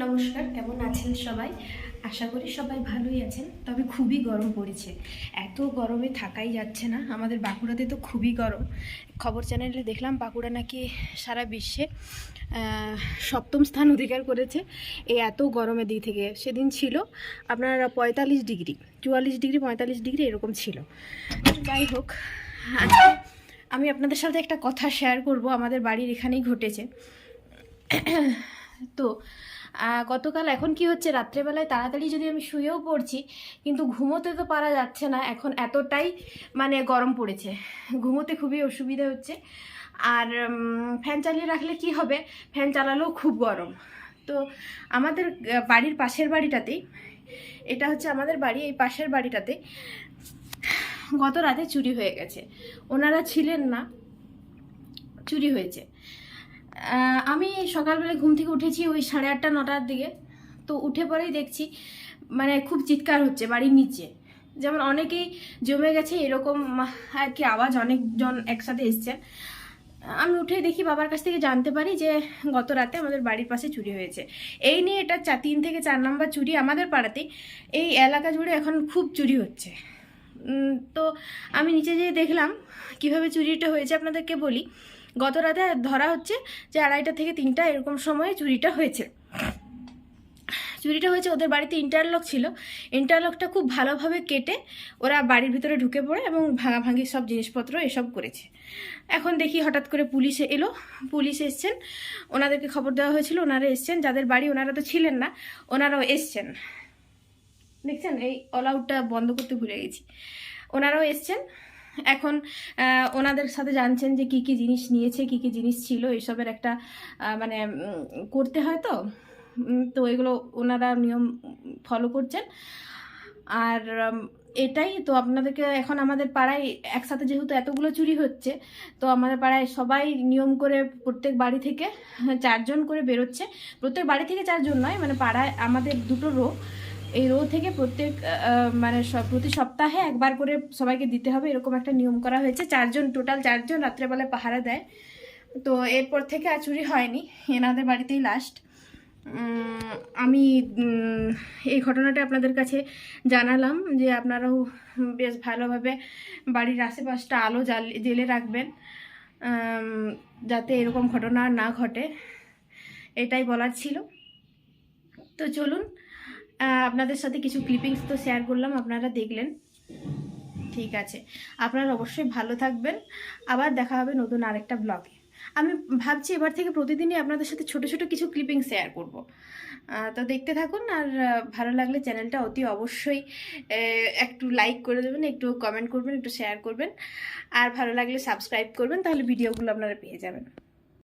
নমস্কার, কেমন আছেন সবাই? আশা করি সবাই ভালোই আছেন। তবে খুবই গরম পড়েছে। এত গরমে থাকাই যাচ্ছে না। আমাদের বাঁকুড়াতে তো খুবই গরম। খবর চ্যানেলে দেখলাম বাঁকুড়া নাকি সারা বিশ্বে সপ্তম স্থান অধিকার করেছে এই এত গরমের দিক থেকে। সেদিন ছিল আপনার পঁয়তাল্লিশ ডিগ্রি, চুয়াল্লিশ ডিগ্রি, পঁয়তাল্লিশ ডিগ্রি এরকম ছিল। যাই হোক আমি আপনাদের সাথে একটা কথা শেয়ার করব। আমাদের বাড়ির এখানেই ঘটেছে। তো গতকাল এখন কি হচ্ছে? রাত্রেবেলায় তাড়াতাড়ি যদি আমি শুয়েও পড়ছি, কিন্তু ঘুমোতে তো পারা যাচ্ছে না, এখন এতটাই মানে গরম পড়েছে। ঘুমোতে খুবই অসুবিধা হচ্ছে। আর ফ্যান চালিয়ে রাখলে কি হবে? ফ্যান চালালেও খুব গরম। তো, আমাদের বাড়ির পাশের বাড়িটাতেই, এটা হচ্ছে আমাদের বাড়ি, এই পাশের বাড়িটাতে গত রাতে চুরি হয়ে গেছে। ওনারা ছিলেন না, চুরি হয়েছে। আমি সকালবেলা ঘুম থেকে উঠেছি ওই সাড়ে আটটা, নটার দিকে। তো উঠে পরেই দেখছি মানে খুব চিৎকার হচ্ছে বাড়ির নিচে। যেমন অনেকেই জমে গেছে এরকম আর কি আওয়াজ অনেকজন একসাথে এসছেন আমি উঠে দেখি বাবার কাছ থেকে জানতে পারি যে গত রাতে আমাদের বাড়ির পাশে চুরি হয়েছে। এই নিয়ে এটা চা, তিন থেকে চার নম্বর চুরি আমাদের পাড়াতেই এই এলাকা জুড়ে এখন খুব চুরি হচ্ছে। তো আমি নিচে যেয়ে দেখলাম, কীভাবে চুরিটা হয়েছে আপনাদেরকে বলি। গত রাতে ধরা হচ্ছে যে আড়াইটা থেকে তিনটা এরকম সময়ে চুরিটা হয়েছে। চুরিটা হয়েছে ওদের বাড়িতে ইন্টারলক ছিল। ইন্টারলকটা খুব ভালোভাবে কেটে ওরা বাড়ির ভিতরে ঢুকে পড়ে এবং ভাঙাভাঙি সব জিনিসপত্র এসব করেছে। এখন দেখি হঠাৎ করে পুলিশ এলো। পুলিশ এসছেন। ওনাদেরকে খবর দেওয়া হয়েছিল, ওনারা এসছেন। যাদের বাড়ি ওনারা তো ছিলেন না, ওনারাও এসছেন। দেখছেন, এই অল আউটটা বন্ধ করতে ভুলে গেছি। ওনারাও এসছেন। এখন ওনাদের সাথে জানছেন যে কি কি জিনিস নিয়েছে, কি কি জিনিস ছিল এসবের একটা মানে করতে হয় তো? তো এগুলো ওনারা নিয়ম ফলো করছেন। আর এটাই তো আপনাদেরকে এখন আমাদের পাড়ায় একসাথে যেহেতু এতগুলো চুরি হচ্ছে, তো আমাদের পাড়ায় সবাই নিয়ম করে প্রত্যেক বাড়ি থেকে চারজন করে বেরোচ্ছে। প্রত্যেক বাড়ি থেকে চারজন নয় মানে পাড়ায় আমাদের দুটো রো এই রো থেকে প্রত্যেক মানে প্রতি সপ্তাহে একবার করে সবাইকে দিতে হবে, এরকম একটা নিয়ম করা হয়েছে। চারজন, টোটাল চারজন রাত্রেবেলায় পাহারা দেয়। তো এরপর থেকে আর চুরি হয়নি, এনাদের বাড়িতেই লাস্ট আমি এই ঘটনাটা আপনাদের কাছে জানালাম যে আপনারাও বেশ ভালোভাবে বাড়ির আশেপাশটা আলো জ্বাল জেলে রাখবেন যাতে এরকম ঘটনা না ঘটে, এটাই বলার ছিল। তো চলুন আপনাদের সাথে কিছু ক্লিপিংস তো শেয়ার করলাম, আপনারা দেখলেন। ঠিক আছে। আপনারা অবশ্যই ভালো থাকবেন। আবার দেখা হবে নতুন আরেকটা ব্লগে আমি ভাবছি এবার থেকে প্রতিদিনই আপনাদের সাথে ছোট ছোট কিছু ক্লিপিং শেয়ার করব। তো দেখতে থাকুন আর ভালো লাগলে চ্যানেলটা অতি অবশ্যই একটু লাইক করে দেবেন, একটু কমেন্ট করবেন, একটু শেয়ার করবেন। আর ভালো লাগলে সাবস্ক্রাইব করবেন, তাহলে ভিডিওগুলো আপনারা পেয়ে যাবেন।